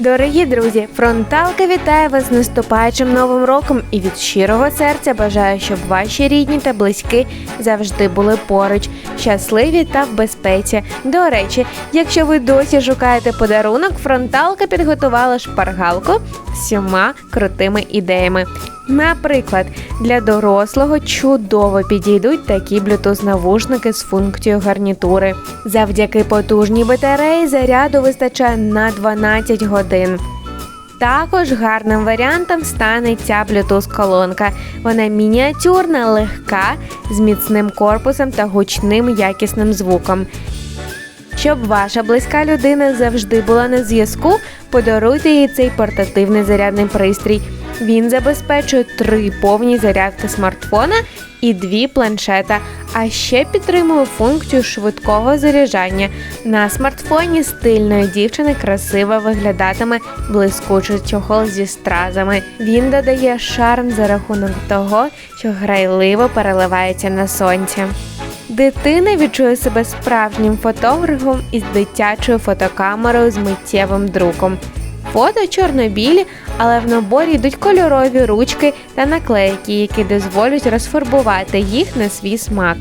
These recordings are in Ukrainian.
Дорогі друзі, фронталка вітає вас з наступаючим новим роком і від щирого серця бажаю, щоб ваші рідні та близькі завжди були поруч, щасливі та в безпеці. До речі, якщо ви досі шукаєте подарунок, фронталка підготувала шпаргалку з сьома крутими ідеями. Наприклад, для дорослого чудово підійдуть такі Bluetooth навушники з функцією гарнітури. Завдяки потужній батареї заряду вистачає на 12 годин. Також гарним варіантом стане ця Bluetooth колонка. Вона мініатюрна, легка, з міцним корпусом та гучним якісним звуком. Щоб ваша близька людина завжди була на зв'язку, подаруйте їй цей портативний зарядний пристрій. Він забезпечує три повні зарядки смартфона і дві планшета, а ще підтримує функцію швидкого заряджання. На смартфоні стильної дівчини красиво виглядатиме блискучий чохол зі стразами. Він додає шарм за рахунок того, що грайливо переливається на сонці. Дитина відчує себе справжнім фотографом із дитячою фотокамерою з миттєвим друком. Фото чорно-білі, але в наборі йдуть кольорові ручки та наклейки, які дозволять розфарбувати їх на свій смак.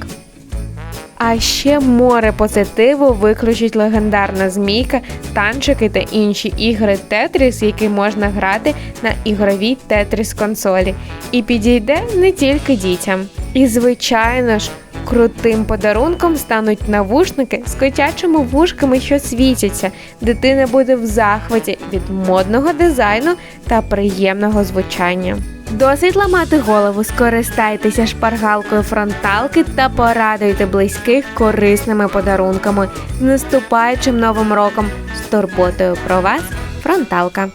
А ще море позитиву виключить легендарна змійка, танчики та інші ігри Тетріс, які можна грати на ігровій Тетріс консолі. І підійде не тільки дітям. І звичайно ж, крутим подарунком стануть навушники з котячими вушками, що світяться. Дитина буде в захваті від модного дизайну та приємного звучання. Досить ламати голову, скористайтеся шпаргалкою фронталки та порадуйте близьких корисними подарунками. З наступаючим новим роком з турботою про вас фронталка.